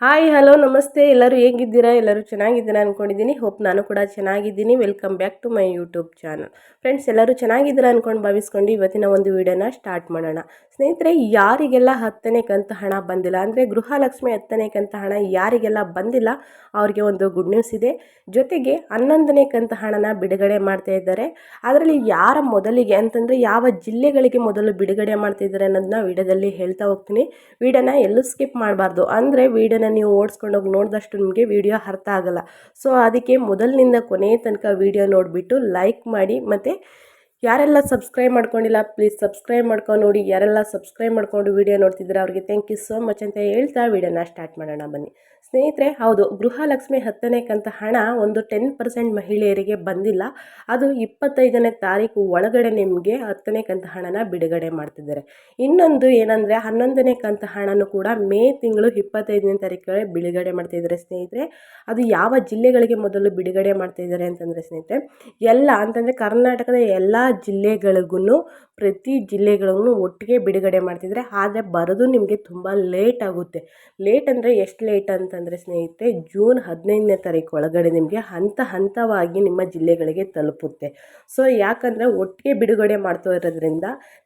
Hi hello ನಮಸ್ತೆ. ಎಲ್ಲರೂ ಹೇಗಿದ್ದೀರಾ? ಎಲ್ಲರೂ ಚೆನ್ನಾಗಿದ್ದೀರಾ ಅಂದ್ಕೊಂಡಿದ್ದೀನಿ ಹೋಪ್ ನಾನು ಕೂಡ ಚೆನ್ನಾಗಿದ್ದೀನಿ. Welcome back to my YouTube channel friends ಎಲ್ಲರೂ ಚೆನ್ನಾಗಿದ್ದೀರಾ ಅಂದ್ಕೊಂಡು ಭಾವಿಸ್ಕೊಂಡು ಇವತ್ತಿನ ಒಂದು ವಿಡಿಯೋನ ಸ್ಟಾರ್ಟ್ ಮಾಡೋಣ. ಸ್ನೇಹಿತರೆ, ಯಾರಿಗೆಲ್ಲ ಹತ್ತನೇ ಕಂತು ಹಣ ಬಂದಿಲ್ಲ, ಅಂದರೆ ಗೃಹಲಕ್ಷ್ಮಿ ಹತ್ತನೇ ಕಂತು ಹಣ ಯಾರಿಗೆಲ್ಲ ಬಂದಿಲ್ಲ, ಅವ್ರಿಗೆ ಒಂದು ಗುಡ್ ನ್ಯೂಸ್ ಇದೆ. ಜೊತೆಗೆ ಹನ್ನೊಂದನೇ ಕಂತು ಹಣನ ಬಿಡುಗಡೆ ಮಾಡ್ತಾ ಇದ್ದಾರೆ. ಅದರಲ್ಲಿ ಯಾರ ಮೊದಲಿಗೆ ಅಂತಂದರೆ ಯಾವ ಜಿಲ್ಲೆಗಳಿಗೆ ಮೊದಲು ಬಿಡುಗಡೆ ಮಾಡ್ತಾ ಇದ್ದಾರೆ ಅನ್ನೋದನ್ನ ವಿಡಿಯೋದಲ್ಲಿ ಹೇಳ್ತಾ ಹೋಗ್ತೀನಿ. ವಿಡಿಯೋನ ಎಲ್ಲೂ ಸ್ಕಿಪ್ ಮಾಡಬಾರ್ದು. ಅಂದರೆ ವಿಡಿಯೋನ ನೀವು ಓಡಿಸ್ಕೊಂಡೋಗಿ ನೋಡಿದಷ್ಟು ನಿಮಗೆ ವಿಡಿಯೋ ಅರ್ಥ ಆಗಲ್ಲ. ಸೊ ಅದಕ್ಕೆ ಮೊದಲಿನಿಂದ ಕೊನೆಯ ತನಕ ವಿಡಿಯೋ ನೋಡಿಬಿಟ್ಟು ಲೈಕ್ ಮಾಡಿ ಮತ್ತು ಯಾರೆಲ್ಲ ಸಬ್ಸ್ಕ್ರೈಬ್ ಮಾಡ್ಕೊಂಡಿಲ್ಲ ಪ್ಲೀಸ್ ಸಬ್ಸ್ಕ್ರೈಬ್ ಮಾಡ್ಕೊಂಡು ನೋಡಿ. ಯಾರೆಲ್ಲ ಸಬ್ಸ್ಕ್ರೈಬ್ ಮಾಡ್ಕೊಂಡು ವಿಡಿಯೋ ನೋಡ್ತಿದ್ರೆ ಅವರಿಗೆ ಥ್ಯಾಂಕ್ ಯು ಸೋ ಮಚ್ ಅಂತ ಹೇಳ್ತಾ ವಿಡಿಯೋನ ಸ್ಟಾರ್ಟ್ ಮಾಡೋಣ ಬನ್ನಿ. ಸ್ನೇಹಿತರೆ, ಹೌದು, ಗೃಹಲಕ್ಷ್ಮಿ ಹತ್ತನೇ ಕಂತ ಹಣ ಒಂದು ಟೆನ್ ಪರ್ಸೆಂಟ್ ಮಹಿಳೆಯರಿಗೆ ಬಂದಿಲ್ಲ. ಅದು ಇಪ್ಪತ್ತೈದನೇ ತಾರೀಕು ಒಳಗಡೆ ನಿಮಗೆ ಹತ್ತನೇ ಕಂತ ಹಣನ ಬಿಡುಗಡೆ ಮಾಡ್ತಿದ್ದಾರೆ. ಇನ್ನೊಂದು ಏನಂದರೆ, ಹನ್ನೊಂದನೇ ಕಂತ ಹಣನೂ ಕೂಡ ಮೇ ತಿಂಗಳು ಇಪ್ಪತ್ತೈದನೇ ತಾರೀಕು ಬಿಡುಗಡೆ ಮಾಡ್ತಿದ್ದಾರೆ ಸ್ನೇಹಿತರೆ. ಅದು ಯಾವ ಜಿಲ್ಲೆಗಳಿಗೆ ಮೊದಲು ಬಿಡುಗಡೆ ಮಾಡ್ತಿದ್ದಾರೆ ಅಂತಂದರೆ ಸ್ನೇಹಿತರೆ, ಎಲ್ಲ ಅಂತಂದರೆ ಕರ್ನಾಟಕದ ಎಲ್ಲ ಜಿಲ್ಲೆಗಳಿಗೂ ಪ್ರತಿ ಜಿಲ್ಲೆಗಳಿಗೂ ಒಟ್ಟಿಗೆ ಬಿಡುಗಡೆ ಮಾಡ್ತಿದ್ದಾರೆ. ಆದರೆ ಬರೋದು ನಿಮಗೆ ತುಂಬ ಲೇಟ್ ಆಗುತ್ತೆ. ಲೇಟ್ ಅಂದರೆ ಎಷ್ಟು ಲೇಟ್ ಅಂತಂದರೆ ಸ್ನೇಹಿತರೆ ಜೂನ್ ಹದಿನೈದನೇ ತಾರೀಕು ಒಳಗಡೆ ನಿಮಗೆ ಹಂತ ಹಂತವಾಗಿ ನಿಮ್ಮ ಜಿಲ್ಲೆಗಳಿಗೆ ತಲುಪುತ್ತೆ. ಸೊ ಯಾಕಂದರೆ ಒಟ್ಟಿಗೆ ಬಿಡುಗಡೆ ಮಾಡ್ತಾ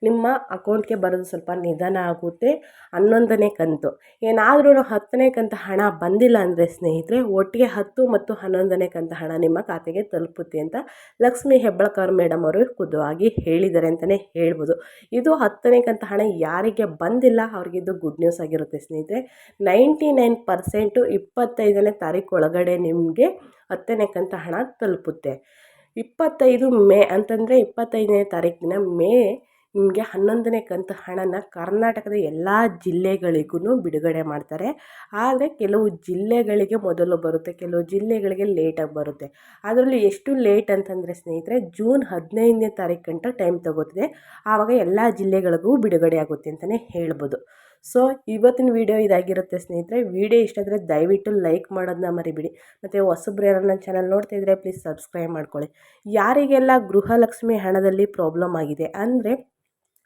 ನಿಮ್ಮ ಅಕೌಂಟ್ಗೆ ಬರೋದು ಸ್ವಲ್ಪ ನಿಧಾನ ಆಗುತ್ತೆ. ಹನ್ನೊಂದನೇ ಕಂತು. ಏನಾದರೂ ಹತ್ತನೇ ಕಂತು ಹಣ ಬಂದಿಲ್ಲ ಅಂದರೆ ಸ್ನೇಹಿತರೆ, ಒಟ್ಟಿಗೆ ಹತ್ತು ಮತ್ತು ಹನ್ನೊಂದನೇ ಕಂತು ಹಣ ನಿಮ್ಮ ಖಾತೆಗೆ ತಲುಪುತ್ತೆ ಅಂತ ಲಕ್ಷ್ಮೀ ಹೆಬ್ಬಳಕರ್ ಮೇಡಮ್ ಅವರು ಖುದ್ದಾಗಿ ಹೇಳಿದ್ದಾರೆ ಅಂತಲೇ ಹೇಳ್ಬೋದು. ಇದು ಹತ್ತನೇ ಕಂತ ಹಣ ಯಾರಿಗೆ ಬಂದಿಲ್ಲ ಅವ್ರಿಗೆ ಇದು ಗುಡ್ ನ್ಯೂಸ್ ಆಗಿರುತ್ತೆ ಸ್ನೇಹಿತರೆ. ನೈಂಟಿ ನೈನ್ ಪರ್ಸೆಂಟು ಇಪ್ಪತ್ತೈದನೇ ತಾರೀಕು ಒಳಗಡೆ ನಿಮಗೆ ಹತ್ತನೇ ಕಂತ ಹಣ ತಲುಪುತ್ತೆ. ಇಪ್ಪತ್ತೈದು ಮೇ ಅಂತಂದರೆ ಇಪ್ಪತ್ತೈದನೇ ತಾರೀಕಿನ ಮೇ ನಿಮಗೆ ಹನ್ನೊಂದನೇ ಕಂತು ಹಣನ ಕರ್ನಾಟಕದ ಎಲ್ಲ ಜಿಲ್ಲೆಗಳಿಗೂ ಬಿಡುಗಡೆ ಮಾಡ್ತಾರೆ. ಆದರೆ ಕೆಲವು ಜಿಲ್ಲೆಗಳಿಗೆ ಮೊದಲು ಬರುತ್ತೆ, ಕೆಲವು ಜಿಲ್ಲೆಗಳಿಗೆ ಲೇಟಾಗಿ ಬರುತ್ತೆ. ಅದರಲ್ಲಿ ಎಷ್ಟು ಲೇಟ್ ಅಂತಂದರೆ ಸ್ನೇಹಿತರೆ ಜೂನ್ ಹದಿನೈದನೇ ತಾರೀಕು ಗಂಟ ಟೈಮ್ ತಗೋತಿದೆ. ಆವಾಗ ಎಲ್ಲ ಜಿಲ್ಲೆಗಳಿಗೂ ಬಿಡುಗಡೆ ಆಗುತ್ತೆ ಅಂತಲೇ ಹೇಳ್ಬೋದು. ಸೊ ಇವತ್ತಿನ ವಿಡಿಯೋ ಇದಾಗಿರುತ್ತೆ ಸ್ನೇಹಿತರೆ. ವಿಡಿಯೋ ಇಷ್ಟ ಆದರೆ ದಯವಿಟ್ಟು ಲೈಕ್ ಮಾಡೋದನ್ನ ಮರಿಬಿಡಿ. ಮತ್ತು ಹೊಸಬ್ರು ಯಾರು ನನ್ನ ಚಾನಲ್ ನೋಡ್ತಾ ಇದ್ದರೆ ಪ್ಲೀಸ್ ಸಬ್ಸ್ಕ್ರೈಬ್ ಮಾಡ್ಕೊಳ್ಳಿ. ಯಾರಿಗೆಲ್ಲ ಗೃಹಲಕ್ಷ್ಮಿ ಹಣದಲ್ಲಿ ಪ್ರಾಬ್ಲಮ್ ಆಗಿದೆ ಅಂದರೆ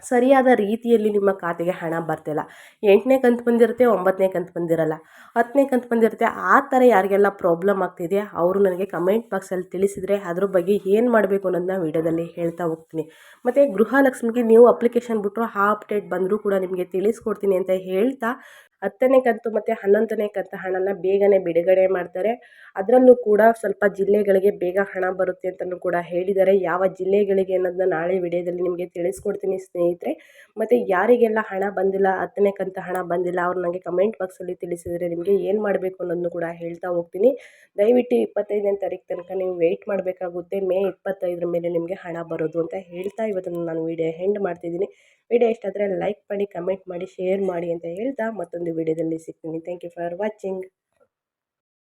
ಸರಿಯಾದ ರೀತಿಯಲ್ಲಿ ನಿಮ್ಮ ಖಾತೆಗೆ ಹಣ ಬರ್ತಿಲ್ಲ. ಎಂಟನೇ ಕಂತು ಬಂದಿರುತ್ತೆ, ಒಂಬತ್ತನೇ ಕಂತು ಬಂದಿರಲ್ಲ. ಹತ್ತನೇ ಕಂತು ಬಂದಿರುತ್ತೆ, ಆ ಥರ ಯಾರಿಗೆಲ್ಲ ಪ್ರಾಬ್ಲಮ್ ಆಗ್ತಿದೆ, ಅವರು ನನಗೆ ಕಮೆಂಟ್ ಬಾಕ್ಸಲ್ಲಿ ತಿಳಿಸಿದರೆ ಅದ್ರ ಬಗ್ಗೆ ಏನು ಮಾಡಬೇಕು ಅನ್ನೋದನ್ನ ವೀಡಿಯೋದಲ್ಲಿ ಹೇಳ್ತಾ ಹೋಗ್ತೀನಿ. ಮತ್ತು ಗೃಹಲಕ್ಷ್ಮಿಗೆ ನೀವು ಅಪ್ಲಿಕೇಶನ್ ಬಿಟ್ಟರು ಆ ಅಪ್ಡೇಟ್ ಬಂದರೂ ಕೂಡ ನಿಮಗೆ ತಿಳಿಸ್ಕೊಡ್ತೀನಿ ಅಂತ ಹೇಳ್ತಾ ಹತ್ತನೇ ಕಂತು ಮತ್ತು ಹನ್ನೊಂದನೇ ಕಂತು ಹಣನ ಬೇಗನೆ ಬಿಡುಗಡೆ ಮಾಡ್ತಾರೆ. ಅದರಲ್ಲೂ ಕೂಡ ಸ್ವಲ್ಪ ಜಿಲ್ಲೆಗಳಿಗೆ ಬೇಗ ಹಣ ಬರುತ್ತೆ ಅಂತಲೂ ಕೂಡ ಹೇಳಿದ್ದಾರೆ. ಯಾವ ಜಿಲ್ಲೆಗಳಿಗೆ ಅನ್ನೋದನ್ನ ನಾಳೆ ವಿಡಿಯೋದಲ್ಲಿ ನಿಮಗೆ ತಿಳಿಸ್ಕೊಡ್ತೀನಿ ಸ್ನೇಹಿತರೆ. ಮತ್ತು ಯಾರಿಗೆಲ್ಲ ಹಣ ಬಂದಿಲ್ಲ, ಹತ್ತನೇ ಕಂತು ಹಣ ಬಂದಿಲ್ಲ, ಅವ್ರು ನನಗೆ ಕಮೆಂಟ್ ಬಾಕ್ಸಲ್ಲಿ ತಿಳಿಸಿದರೆ ನಿಮಗೆ ಏನು ಮಾಡಬೇಕು ಅನ್ನೋದನ್ನು ಕೂಡ ಹೇಳ್ತಾ ಹೋಗ್ತೀನಿ. ದಯವಿಟ್ಟು ಇಪ್ಪತ್ತೈದನೇ ತಾರೀಕು ತನಕ ನೀವು ವೆಯ್ಟ್ ಮಾಡಬೇಕಾಗುತ್ತೆ. ಮೇ ಇಪ್ಪತ್ತೈದರ ಮೇಲೆ ನಿಮಗೆ ಹಣ ಬರೋದು ಅಂತ ಹೇಳ್ತಾ ಇವತ್ತನ್ನು ನಾನು ವಿಡಿಯೋ ಹೆಂಡ್ ಮಾಡ್ತಿದ್ದೀನಿ. ವಿಡಿಯೋ ಇಷ್ಟ ಆದರೆ ಲೈಕ್ ಮಾಡಿ ಕಮೆಂಟ್ ಮಾಡಿ ಶೇರ್ ಮಾಡಿ ಅಂತ ಹೇಳ್ತಾ ಮತ್ತೊಂದು ವಿಡಿಯೋದಲ್ಲಿ ಸಿಗ್ತೀನಿ. Thank you for watching